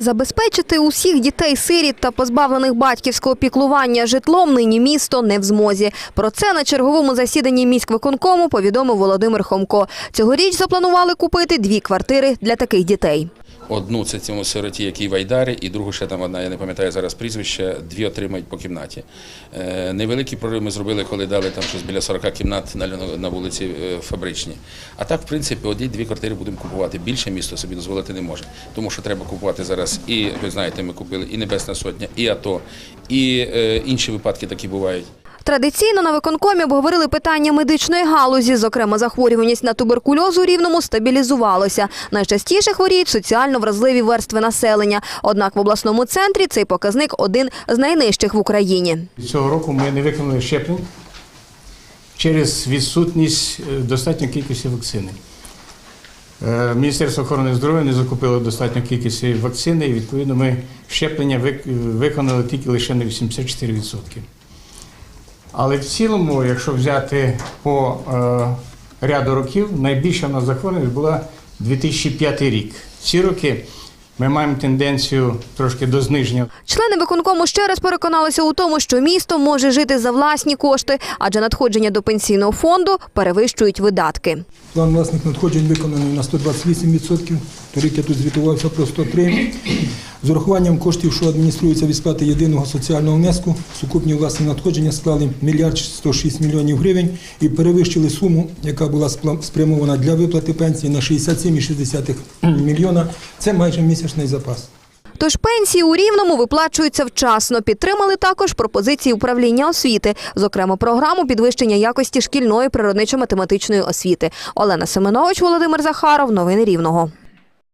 Забезпечити усіх дітей сиріт та позбавлених батьківського піклування житлом нині місто не в змозі. Про це на черговому засіданні міськвиконкому повідомив Володимир Хомко. Цьогоріч запланували купити дві квартири для таких дітей. Одну це цьому сироті, який в Айдарі, і другу ще там одна, я не пам'ятаю зараз прізвище, дві отримають по кімнаті. Е, невеликий прорив ми зробили, коли дали там щось біля 40 кімнат на, вулиці е, Фабричній. А так, в принципі, одні дві квартири будемо купувати. Більше місто собі дозволити не може. Тому що треба купувати зараз і, ви знаєте, ми купили і Небесна Сотня, і АТО, і е, інші випадки такі бувають. Традиційно на виконкомі обговорили питання медичної галузі. Зокрема, захворюваність на туберкульоз у Рівному стабілізувалося. Найчастіше хворіють соціально вразливі верстви населення. Однак в обласному центрі цей показник один з найнижчих в Україні. Цього року ми не виконали щеплень через відсутність е, достатньої кількості вакцини. Е, Міністерство охорони здоров'я не закупило достатньо кількості вакцини, і відповідно ми щеплення вик- виконали тільки лише на 84%. Але в цілому, якщо взяти по е, ряду років, найбільша в нас захворюваність була 2005 рік. Ці роки ми маємо тенденцію трошки до зниження. Члени виконкому ще раз переконалися у тому, що місто може жити за власні кошти, адже надходження до пенсійного фонду перевищують видатки. План власних надходжень виконаний на 128%. Торік я тут звітувався про 103. З урахуванням коштів, що адмініструються від сплати єдиного соціального внеску, сукупні власні надходження склали 1 мільярд 106 мільйонів гривень і перевищили суму, яка була спрямована для виплати пенсії на 67,6 мільйона. Це майже місячний запас. Тож пенсії у Рівному виплачуються вчасно. Підтримали також пропозиції управління освіти, зокрема програму підвищення якості шкільної природничо-математичної освіти. Олена Семенович, Володимир Захаров. Новини Рівного.